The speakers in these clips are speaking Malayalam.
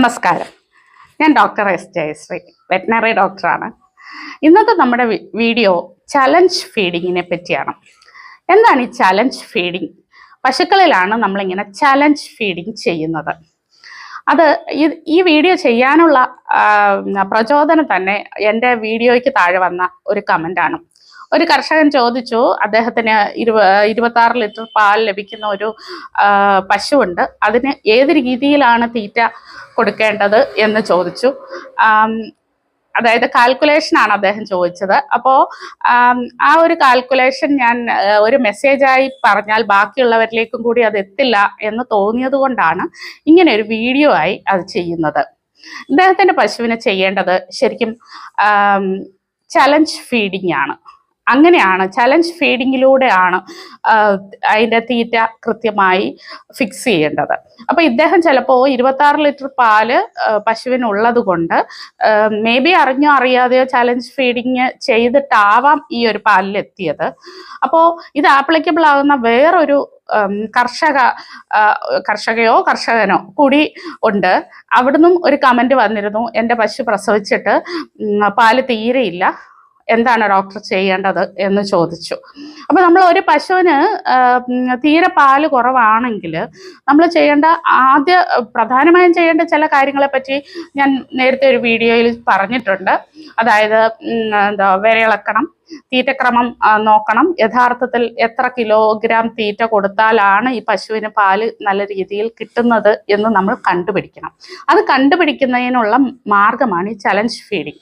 നമസ്കാരം. ഞാൻ ഡോക്ടർ എസ് ജയശ്രീ വെറ്റിനറി ഡോക്ടറാണ്. ഇന്നത്തെ നമ്മുടെ വീഡിയോ ചലഞ്ച് ഫീഡിങ്ങിനെ പറ്റിയാണ്. എന്താണ് ഈ ചലഞ്ച് ഫീഡിങ്? പശുക്കളിലാണ് നമ്മളിങ്ങനെ ചലഞ്ച് ഫീഡിങ് ചെയ്യുന്നത്. അത് ഈ വീഡിയോ ചെയ്യാനുള്ള പ്രചോദനം തന്നെ എന്റെ വീഡിയോയ്ക്ക് താഴെ വന്ന ഒരു കമന്റാണ്. ഒരു കർഷകൻ ചോദിച്ചു അദ്ദേഹത്തിന് ഇരുപ ഇരുപത്താറ് ലിറ്റർ പാൽ ലഭിക്കുന്ന ഒരു പശുവുണ്ട്. അതിന് ഏത് രീതിയിലാണ് തീറ്റ കൊടുക്കേണ്ടത് എന്ന് ചോദിച്ചു. അതായത് കാൽക്കുലേഷൻ ആണ് അദ്ദേഹം ചോദിച്ചത്. അപ്പോൾ ആ ഒരു കാൽക്കുലേഷൻ ഞാൻ ഒരു മെസ്സേജായി പറഞ്ഞാൽ ബാക്കിയുള്ളവരിലേക്കും കൂടി അത് എത്തില്ല എന്ന് തോന്നിയത് കൊണ്ടാണ് ഇങ്ങനെ ഒരു വീഡിയോ ആയി അത് ചെയ്യുന്നത്. ഇദ്ദേഹത്തിന്റെ പശുവിനെ ചെയ്യേണ്ടത് ശരിക്കും ചലഞ്ച് ഫീഡിംഗ് ആണ്. അങ്ങനെയാണ് ചലഞ്ച് ഫീഡിങ്ങിലൂടെയാണ് അതിന്റെ തീറ്റ കൃത്യമായി ഫിക്സ് ചെയ്യേണ്ടത്. അപ്പോൾ ഇദ്ദേഹം ചിലപ്പോൾ ഇരുപത്താറ് ലിറ്റർ പാൽ പശുവിന് പശുവിനുള്ളത് കൊണ്ട് മേ ബി അറിഞ്ഞോ അറിയാതെയോ ചലഞ്ച് ഫീഡിങ് ചെയ്തിട്ടാവാം ഈ ഒരു പാലിലെത്തിയത്. അപ്പോൾ ഇത് ആപ്ലിക്കബിൾ ആകുന്ന വേറൊരു കർഷക കർഷകയോ കർഷകനോ കൂടി ഉണ്ട്. അവിടുന്നും ഒരു കമന്റ് വന്നിരുന്നു എന്റെ പശു പ്രസവിച്ചിട്ട് പാൽ തീരെയില്ല എന്താണ് ഡോക്ടർ ചെയ്യേണ്ടത് എന്ന് ചോദിച്ചു. അപ്പൊ നമ്മൾ ഒരു പശുവിന് തീരെ പാൽ കുറവാണെങ്കിൽ നമ്മൾ ചെയ്യേണ്ട ആദ്യ പ്രധാനമായും ചെയ്യേണ്ട ചില കാര്യങ്ങളെ പറ്റി ഞാൻ നേരത്തെ ഒരു വീഡിയോയിൽ പറഞ്ഞിട്ടുണ്ട്. അതായത് എന്താ വിരയിളക്കണം തീറ്റക്രമം നോക്കണം. യഥാർത്ഥത്തിൽ എത്ര കിലോഗ്രാം തീറ്റ കൊടുത്താലാണ് ഈ പശുവിന് പാൽ നല്ല രീതിയിൽ കിട്ടുന്നത് എന്ന് നമ്മൾ കണ്ടുപിടിക്കണം. അത് കണ്ടുപിടിക്കുന്നതിനുള്ള മാർഗമാണ് ഈ ചലഞ്ച് ഫീഡിങ്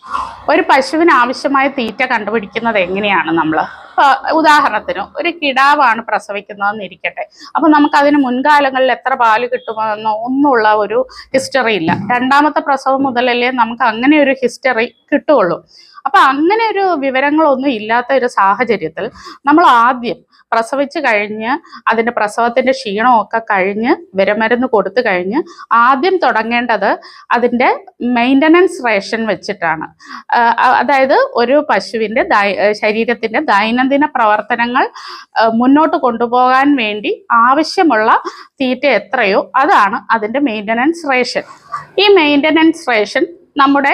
ഒരു പശുവിന് ആവശ്യമായ തീറ്റ കണ്ടുപിടിക്കുന്നത് എങ്ങനെയാണ് നമ്മൾ ഉദാഹരണത്തിന് ഒരു കിടാവാണ് പ്രസവിക്കുന്നതെന്ന് ഇരിക്കട്ടെ. അപ്പൊ നമുക്ക് അതിന് മുൻകാലങ്ങളിൽ എത്ര പാൽ കിട്ടുമെന്നോ ഒന്നുമുള്ള ഒരു ഹിസ്റ്ററി ഇല്ല. രണ്ടാമത്തെ പ്രസവം മുതലല്ലേ നമുക്ക് അങ്ങനെ ഒരു ഹിസ്റ്ററി കിട്ടുകയുള്ളൂ. അപ്പൊ അങ്ങനെ ഒരു വിവരങ്ങളൊന്നും ഇല്ലാത്ത ഒരു സാഹചര്യത്തിൽ നമ്മൾ ആദ്യം പ്രസവിച്ച് കഴിഞ്ഞ് അതിന്റെ പ്രസവത്തിന്റെ ക്ഷീണമൊക്കെ കഴിഞ്ഞ് വിരമരുന്ന് കൊടുത്തു കഴിഞ്ഞ് ആദ്യം തുടങ്ങേണ്ടത് അതിന്റെ മെയിന്റനൻസ് റേഷൻ വെച്ചിട്ടാണ്. അതായത് ഒരു പശുവിന്റെ ശരീരത്തിന്റെ ദൈനംദിന പ്രവർത്തനങ്ങൾ മുന്നോട്ട് കൊണ്ടുപോകാൻ വേണ്ടി ആവശ്യമുള്ള തീറ്റ എത്രയോ അതാണ് അതിന്റെ മെയിന്റനൻസ് റേഷൻ. ഈ മെയിന്റനൻസ് റേഷൻ നമ്മുടെ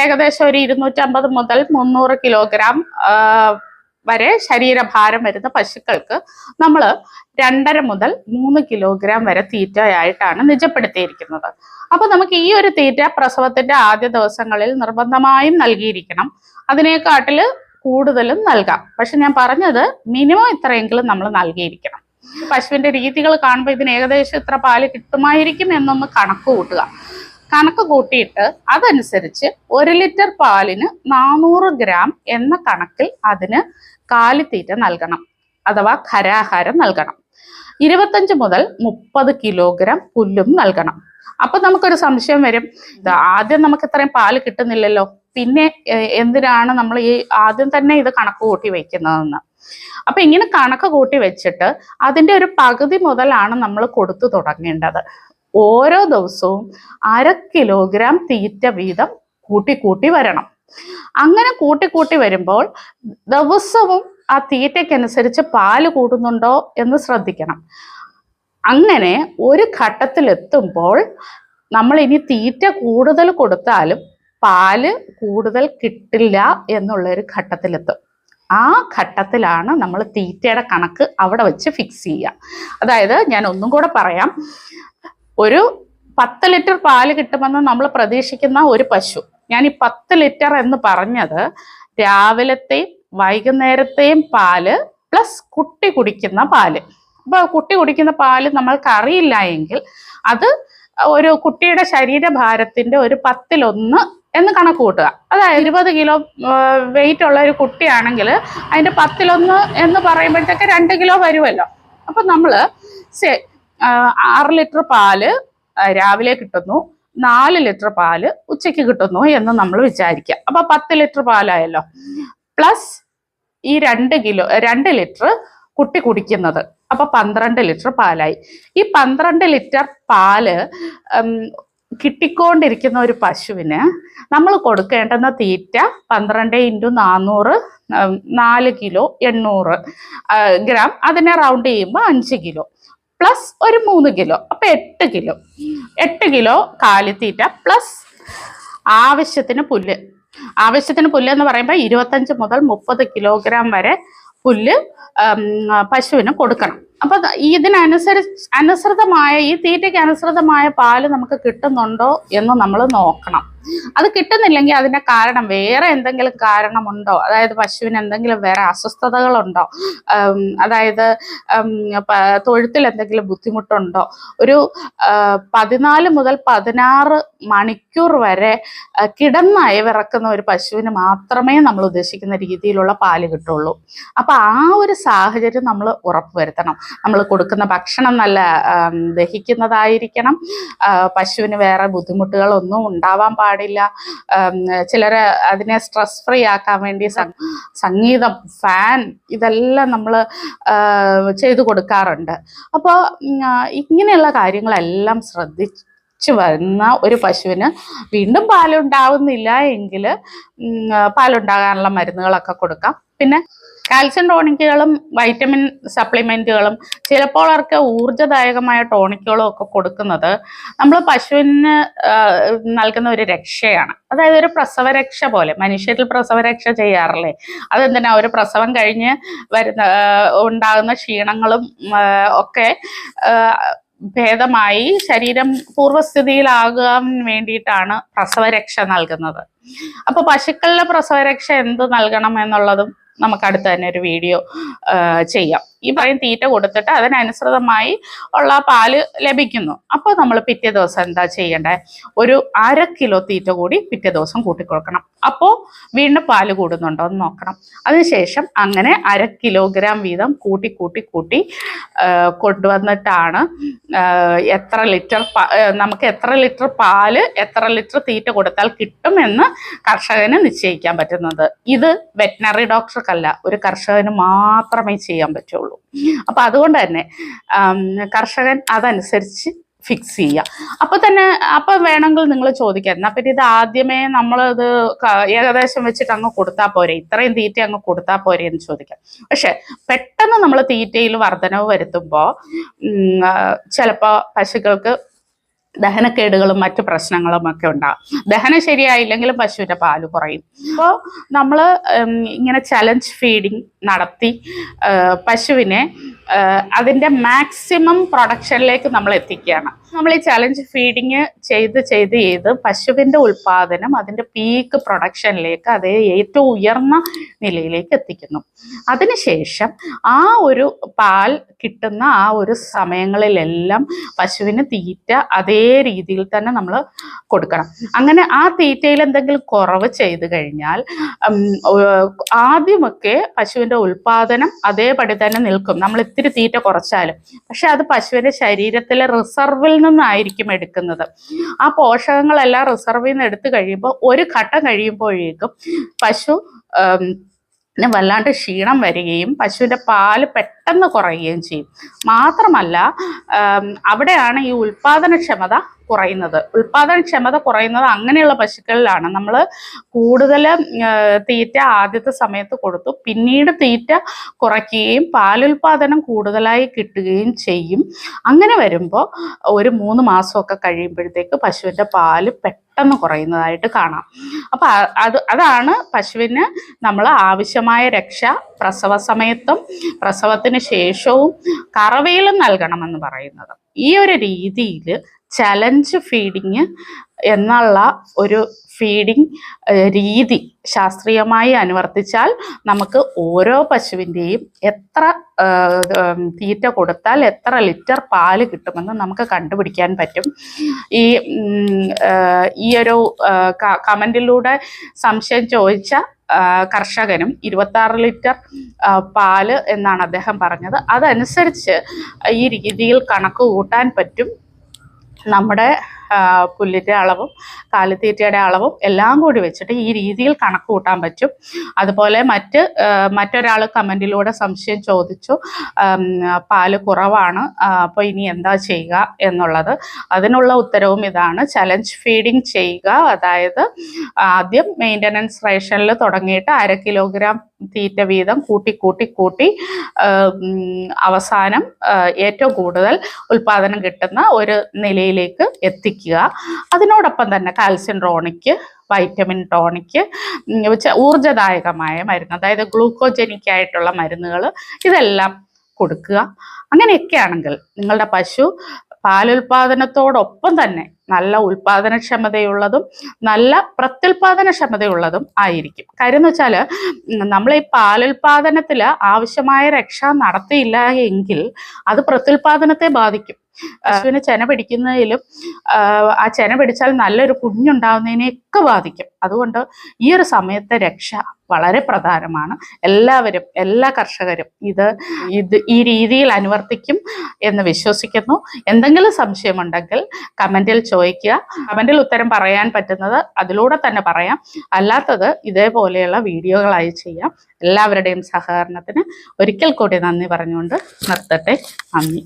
ഏകദേശം ഒരു ഇരുന്നൂറ്റമ്പത് മുതൽ മുന്നൂറ് കിലോഗ്രാം വരെ ശരീരഭാരം വരുന്ന പശുക്കൾക്ക് നമ്മൾ രണ്ടര മുതൽ മൂന്ന് കിലോഗ്രാം വരെ തീറ്റയായിട്ടാണ് നിജപ്പെടുത്തിയിരിക്കുന്നത്. അപ്പൊ നമുക്ക് ഈ ഒരു തീറ്റ പ്രസവത്തിന്റെ ആദ്യ ദിവസങ്ങളിൽ നിർബന്ധമായും നൽകിയിരിക്കണം. അതിനേക്കാട്ടിൽ കൂടുതലും നൽകാം. പക്ഷെ ഞാൻ പറഞ്ഞത് മിനിമം ഇത്രയെങ്കിലും നമ്മൾ നൽകിയിരിക്കണം. പശുവിന്റെ രീതികൾ കാണുമ്പോൾ ഇതിന് ഏകദേശം ഇത്ര പാൽ കിട്ടുമായിരിക്കും എന്നൊന്ന് കണക്ക് കൂട്ടുക. കണക്ക് കൂട്ടിയിട്ട് അതനുസരിച്ച് ഒരു ലിറ്റർ പാലിന് നാനൂറ് ഗ്രാം എന്ന കണക്കിൽ അതിന് കാലിത്തീറ്റ നൽകണം അഥവാ ഖരാഹാരം നൽകണം. ഇരുപത്തഞ്ച് മുതൽ മുപ്പത് കിലോഗ്രാം പുല്ലും നൽകണം. അപ്പൊ നമുക്കൊരു സംശയം വരും. ആദ്യം നമുക്ക് ഇത്രയും പാൽ കിട്ടുന്നില്ലല്ലോ. പിന്നെ എന്തിനാണ് നമ്മൾ ഈ ആദ്യം തന്നെ ഇത് കണക്ക് കൂട്ടി വെക്കുന്നതെന്ന്? അപ്പൊ ഇങ്ങനെ കണക്ക് കൂട്ടി വെച്ചിട്ട് അതിന്റെ ഒരു പകുതി മുതലാണ് നമ്മൾ കൊടുത്തു തുടങ്ങേണ്ടത്. ഓരോ ദിവസവും അര കിലോഗ്രാം തീറ്റ വീതം കൂട്ടി കൂട്ടി വരണം. അങ്ങനെ കൂട്ടി കൂട്ടി വരുമ്പോൾ ദിവസവും ആ തീറ്റയ്ക്കനുസരിച്ച് പാൽ കൂടുന്നുണ്ടോ എന്ന് ശ്രദ്ധിക്കണം. അങ്ങനെ ഒരു ഘട്ടത്തിലെത്തുമ്പോൾ നമ്മൾ ഇനി തീറ്റ കൂടുതൽ കൊടുത്താലും പാൽ കൂടുതൽ കിട്ടില്ല എന്നുള്ള ഒരു ഘട്ടത്തിലെത്തും. ആ ഘട്ടത്തിലാണ് നമ്മൾ തീറ്റയുടെ കണക്ക് അവിടെ വെച്ച് ഫിക്സ് ചെയ്യുക. അതായത് ഞാൻ ഒന്നും കൂടെ പറയാം. ഒരു പത്ത് ലിറ്റർ പാൽ കിട്ടുമെന്ന് നമ്മൾ പ്രതീക്ഷിക്കുന്ന ഒരു പശു. ഞാൻ ഈ പത്ത് ലിറ്റർ എന്ന് പറഞ്ഞത് രാവിലത്തെയും വൈകുന്നേരത്തെയും പാൽ പ്ലസ് കുട്ടി കുടിക്കുന്ന പാൽ. അപ്പോൾ കുട്ടി കുടിക്കുന്ന പാൽ നമ്മൾക്ക് അറിയില്ല എങ്കിൽ അത് ഒരു കുട്ടിയുടെ ശരീരഭാരത്തിന്റെ ഒരു പത്തിലൊന്ന് എന്ന് കണക്ക് കൂട്ടുക. അതായത് ഇരുപത് കിലോ വെയിറ്റ് ഉള്ള ഒരു കുട്ടിയാണെങ്കിൽ അതിന്റെ പത്തിലൊന്ന് എന്ന് പറയുമ്പോഴത്തേക്ക് രണ്ട് കിലോ വരുമല്ലോ. അപ്പൊ ആ, ആറ് ലിറ്റർ പാൽ രാവിലെ കിട്ടുന്നു. നാല് ലിറ്റർ പാൽ ഉച്ചയ്ക്ക് കിട്ടുന്നു എന്ന് നമ്മൾ വിചാരിക്കുക. അപ്പൊ പത്ത് ലിറ്റർ പാലായല്ലോ. പ്ലസ് ഈ രണ്ട് കിലോ രണ്ട് ലിറ്റർ കുട്ടി കുടിക്കുന്നത്. അപ്പൊ പന്ത്രണ്ട് ലിറ്റർ പാലായി. ഈ പന്ത്രണ്ട് ലിറ്റർ പാൽ കിട്ടിക്കൊണ്ടിരിക്കുന്ന ഒരു പശുവിന് നമ്മൾ കൊടുക്കേണ്ടുന്ന തീറ്റ പന്ത്രണ്ട് ഇന്റു നാനൂറ് നാല് കിലോ എണ്ണൂറ് ഗ്രാം. അതിനെ റൗണ്ട് ചെയ്യുമ്പോൾ അഞ്ച് കിലോ. പ്ലസ് ഒരു മൂന്ന് കിലോ അപ്പൊ എട്ട് കിലോ എട്ട് കിലോ കാലിത്തീറ്റ പ്ലസ് ആവശ്യത്തിന് പുല്ല്. ആവശ്യത്തിന് പുല്ല് എന്ന് പറയുമ്പോൾ ഇരുപത്തഞ്ച് മുതൽ മുപ്പത് കിലോഗ്രാം വരെ പുല്ല് പശുവിന് കൊടുക്കണം. അപ്പൊ ഇതിനനുസരിച്ച് അനുസൃതമായ ഈ തീറ്റയ്ക്ക് അനുസൃതമായ പാൽ നമുക്ക് കിട്ടുന്നുണ്ടോ എന്ന് നമ്മൾ നോക്കണം. അത് കിട്ടുന്നില്ലെങ്കിൽ അതിന്റെ കാരണം വേറെ എന്തെങ്കിലും കാരണമുണ്ടോ? അതായത് പശുവിന് എന്തെങ്കിലും വേറെ അസ്വസ്ഥതകളുണ്ടോ? അതായത് തൊഴുത്തിൽ എന്തെങ്കിലും ബുദ്ധിമുട്ടുണ്ടോ? ഒരു പതിനാല് മുതൽ പതിനാറ് മണിക്കൂർ വരെ കിടന്നായി വിറക്കുന്ന ഒരു പശുവിന് മാത്രമേ നമ്മൾ ഉദ്ദേശിക്കുന്ന രീതിയിലുള്ള പാൽ കിട്ടുള്ളൂ. അപ്പൊ ആ ഒരു സാഹചര്യം നമ്മൾ ഉറപ്പുവരുത്തണം. നമ്മൾ കൊടുക്കുന്ന ഭക്ഷണം നല്ല ദഹിക്കുന്നതായിരിക്കണം. പശുവിന് വേറെ ബുദ്ധിമുട്ടുകളൊന്നും ഉണ്ടാവാൻ പാടില്ല. ചിലർ അതിനെ സ്ട്രെസ് ഫ്രീ ആക്കാൻ വേണ്ടി സംഗീതം ഫാൻ ഇതെല്ലാം നമ്മൾ ചെയ്തു കൊടുക്കാറുണ്ട്. അപ്പോൾ ഇങ്ങനെയുള്ള കാര്യങ്ങളെല്ലാം ശ്രദ്ധിച്ച് വരുന്ന ഒരു പശുവിന് വീണ്ടും പാലുണ്ടാവുന്നില്ല എങ്കിൽ പാലുണ്ടാകാനുള്ള മരുന്നുകളൊക്കെ കൊടുക്കാം. പിന്നെ കാൽസ്യം ടോണിക്കുകളും വൈറ്റമിൻ സപ്ലിമെന്റുകളും ചിലപ്പോൾ അവർക്ക് ഊർജദായകമായ ടോണിക്കുകളും ഒക്കെ കൊടുക്കുന്നത് നമ്മൾ പശുവിന് നൽകുന്ന ഒരു രക്ഷയാണ്. അതായത് ഒരു പ്രസവരക്ഷ പോലെ. മനുഷ്യരിൽ പ്രസവരക്ഷ ചെയ്യാറില്ലേ? അതെന്തിനാ? ഒരു പ്രസവം കഴിഞ്ഞ് വരുന്ന ഉണ്ടാകുന്ന ക്ഷീണങ്ങളും ഒക്കെ ഭേദമായി ശരീരം പൂർവസ്ഥിതിയിലാകാൻ വേണ്ടിയിട്ടാണ് പ്രസവരക്ഷ നൽകുന്നത്. അപ്പൊ പശുക്കളിലെ പ്രസവരക്ഷ എന്ത് നൽകണം എന്നുള്ളതും നമുക്ക് അടുത്ത് തന്നെ ഒരു വീഡിയോ ചെയ്യാം. ഈ പറയും തീറ്റ കൊടുത്തിട്ട് അതിനനുസൃതമായി ഉള്ള പാൽ ലഭിക്കുന്നു. അപ്പോൾ നമ്മൾ പിറ്റേ ദിവസം എന്താ ചെയ്യേണ്ടത് ഒരു അര കിലോ തീറ്റ കൂടി പിറ്റേ ദിവസം കൂട്ടിക്കൊടുക്കണം. അപ്പോൾ വീണ്ടും പാൽ കൂടുന്നുണ്ടോ എന്ന് നോക്കണം. അതിനുശേഷം അങ്ങനെ അര കിലോഗ്രാം വീതം കൂട്ടി കൂട്ടി കൂട്ടി കൊണ്ടുവന്നിട്ടാണ് എത്ര ലിറ്റർ നമുക്ക് എത്ര ലിറ്റർ പാൽ എത്ര ലിറ്റർ തീറ്റ കൊടുത്താൽ കിട്ടുമെന്ന് കർഷകന് നിശ്ചയിക്കാൻ പറ്റുന്നത്. ഇത് വെറ്റിനറി ഡോക്ടർക്കല്ല ഒരു കർഷകന് മാത്രമേ ചെയ്യാൻ പറ്റുള്ളൂ. അപ്പൊ അതുകൊണ്ട് തന്നെ കർഷകൻ അതനുസരിച്ച് ഫിക്സ് ചെയ്യുക അപ്പൊ തന്നെ അപ്പൊ വേണമെങ്കിൽ നിങ്ങൾ ചോദിക്കാം എന്നാ പിന്നെ ഇത് ആദ്യമേ നമ്മളത് ഏകദേശം വെച്ചിട്ട് അങ്ങ് കൊടുത്താൽ പോരെ ഇത്രയും തീറ്റ അങ്ങ് കൊടുത്താൽ പോരെ എന്ന് ചോദിക്കാം. പക്ഷെ പെട്ടെന്ന് നമ്മൾ തീറ്റയിൽ വർധനവ് വരുത്തുമ്പോൾ ചിലപ്പോൾ പശുക്കൾക്ക് ദഹനക്കേടുകളും മറ്റു പ്രശ്നങ്ങളും ഒക്കെ ഉണ്ടാകും ദഹനം ശരിയായില്ലെങ്കിലും പശുവിന്റെ പാൽ കുറയും. അപ്പോൾ നമ്മൾ ഇങ്ങനെ ചലഞ്ച് ഫീഡിങ് നടത്തി പശുവിനെ ആ, അതിന്റെ മാക്സിമം പ്രൊഡക്ഷനിലേക്ക് നമ്മൾ എത്തിക്കുകയാണ്. നമ്മൾ ഈ ചലഞ്ച് ഫീഡിങ് ചെയ്ത് ചെയ്ത് ചെയ്ത് പശുവിന്റെ ഉൽപ്പാദനം അതിന്റെ പീക്ക് പ്രൊഡക്ഷനിലേക്ക് അതേ ഏറ്റവും ഉയർന്ന നിലയിലേക്ക് എത്തിക്കുന്നു. അതിനുശേഷം ആ ഒരു പാൽ കിട്ടുന്ന ആ ഒരു സമയങ്ങളിലെല്ലാം പശുവിന് തീറ്റ അതേ രീതിയിൽ തന്നെ നമ്മൾ കൊടുക്കണം. അങ്ങനെ ആ തീറ്റയിൽ എന്തെങ്കിലും കുറവ് ചെയ്തു കഴിഞ്ഞാൽ ആദ്യമൊക്കെ പശുവിന്റെ ഉൽപ്പാദനം അതേപടി തന്നെ നിൽക്കും. നമ്മൾ ഇത്തിരി തീറ്റ കുറച്ചാലും. പക്ഷെ അത് പശുവിന്റെ ശരീരത്തിലെ റിസർവിൽ നിന്നായിരിക്കും എടുക്കുന്നത്. ആ പോഷകങ്ങളെല്ലാം റിസർവിൽ നിന്ന് എടുത്തു കഴിയുമ്പോൾ ഒരു ഘട്ടം കഴിയുമ്പോഴേക്കും പശു വല്ലാണ്ട് ക്ഷീണം വരികയും പശുവിന്റെ പാൽ പെട്ടെന്ന് കുറയുകയും ചെയ്യും. മാത്രമല്ല അവിടെയാണ് ഈ ഉൽപാദനക്ഷമത കുറയുന്നത്. ഉൽപാദനക്ഷമത കുറയുന്നത് അങ്ങനെയുള്ള പശുക്കളിലാണ്. നമ്മൾ കൂടുതൽ തീറ്റ ആദ്യത്തെ സമയത്ത് കൊടുത്തു. പിന്നീട് തീറ്റ കുറയ്ക്കുകയും പാലുൽപാദനം കൂടുതലായി കിട്ടുകയും ചെയ്യും. അങ്ങനെ വരുമ്പോൾ ഒരു മൂന്ന് മാസമൊക്കെ കഴിയുമ്പോഴത്തേക്ക് പശുവിന്റെ പാൽ പെട്ടെന്ന് കുറയുന്നതായിട്ട് കാണാം. അപ്പം അത് അതാണ് പശുവിന് നമ്മൾ ആവശ്യമായ രക്ഷ. പ്രസവ സമയത്തും പ്രസവത്തിന് ശേഷവും കറവയിലും നൽകണമെന്ന് പറയുന്നത്. ഈ ഒരു രീതിയിൽ ചലഞ്ച് ഫീഡിങ് എന്നുള്ള ഒരു ഫീഡിങ് രീതി ശാസ്ത്രീയമായി അനുവർത്തിച്ചാൽ നമുക്ക് ഓരോ പശുവിന്റെയും എത്ര തീറ്റ കൊടുത്താൽ എത്ര ലിറ്റർ പാൽ കിട്ടുമെന്ന് നമുക്ക് കണ്ടുപിടിക്കാൻ പറ്റും. ഈ ഈ ഒരു കമന്റിലൂടെ സംശയം ചോദിച്ച കർഷകനും ഇരുപത്താറ് ലിറ്റർ പാൽ എന്നാണ് അദ്ദേഹം പറഞ്ഞത്. അതനുസരിച്ച് ഈ രീതിയിൽ കണക്ക് കൂട്ടാൻ പറ്റും. നമ്മുടെ പുല്ലിന്റെ അളവും കാലിത്തീറ്റയുടെ അളവും എല്ലാം കൂടി വെച്ചിട്ട് ഈ രീതിയിൽ കണക്ക് കൂട്ടാൻ പറ്റും. അതുപോലെ മറ്റ് മറ്റൊരാൾ കമന്റിലൂടെ സംശയം ചോദിച്ചു പാൽ കുറവാണ് അപ്പോൾ ഇനി എന്താ ചെയ്യുക എന്നുള്ളത്. അതിനുള്ള ഉത്തരവും ഇതാണ്. ചലഞ്ച് ഫീഡിങ് ചെയ്യുക അതായത് ആദ്യം മെയിന്റനൻസ് റേഷനിൽ തുടങ്ങിയിട്ട് അര കിലോഗ്രാം തീറ്റ വീതം കൂട്ടി കൂട്ടി കൂട്ടി അവസാനം ഏറ്റവും കൂടുതൽ ഉൽപാദനം കിട്ടുന്ന ഒരു നിലയിലേക്ക് എത്തിക്കുക. അതിനോടൊപ്പം തന്നെ കാൽസ്യം ടോണിക്ക് വൈറ്റമിൻ ടോണിക്ക് ഊർജദായകമായ മരുന്ന് അതായത് ഗ്ലൂക്കോജനിക് ആയിട്ടുള്ള മരുന്നുകൾ ഇതെല്ലാം കൊടുക്കുക. അങ്ങനെയൊക്കെ ആണെങ്കിൽ നിങ്ങളുടെ പശു പാലുൽപാദനത്തോടൊപ്പം തന്നെ നല്ല ഉൽപാദനക്ഷമതയുള്ളതും നല്ല പ്രത്യുൽപാദനക്ഷമതയുള്ളതും ആയിരിക്കും. കാര്യം എന്ന് വെച്ചാൽ നമ്മൾ ഈ പാലുൽപാദനത്തിൽ ആവശ്യമായ രക്ഷ നടത്തിയില്ല എങ്കിൽ അത് പ്രത്യുൽപാദനത്തെ ബാധിക്കും. പശുവിന് ചെന പിടിക്കുന്നതിലും ആ ചെന പിടിച്ചാൽ നല്ലൊരു കുഞ്ഞുണ്ടാവുന്നതിനെയൊക്കെ ബാധിക്കും. അതുകൊണ്ട് ഈ ഒരു സമയത്തെ രക്ഷ വളരെ പ്രധാനമാണ്. എല്ലാവരും എല്ലാ കർഷകരും ഇത് ഇത് ഈ രീതിയിൽ അനുവർത്തിക്കും എന്ന് വിശ്വസിക്കുന്നു. എന്തെങ്കിലും സംശയമുണ്ടെങ്കിൽ കമന്റിൽ ചോദിക്കുക. കമന്റിൽ ഉത്തരം പറയാൻ പറ്റുന്നത് അതിലൂടെ തന്നെ പറയാം. അല്ലാത്തത് ഇതേപോലെയുള്ള വീഡിയോകളായി ചെയ്യാം. എല്ലാവരുടെയും സഹകരണത്തിന് ഒരിക്കൽ കൂടി നന്ദി പറഞ്ഞുകൊണ്ട് നിർത്തട്ടെ. നന്ദി.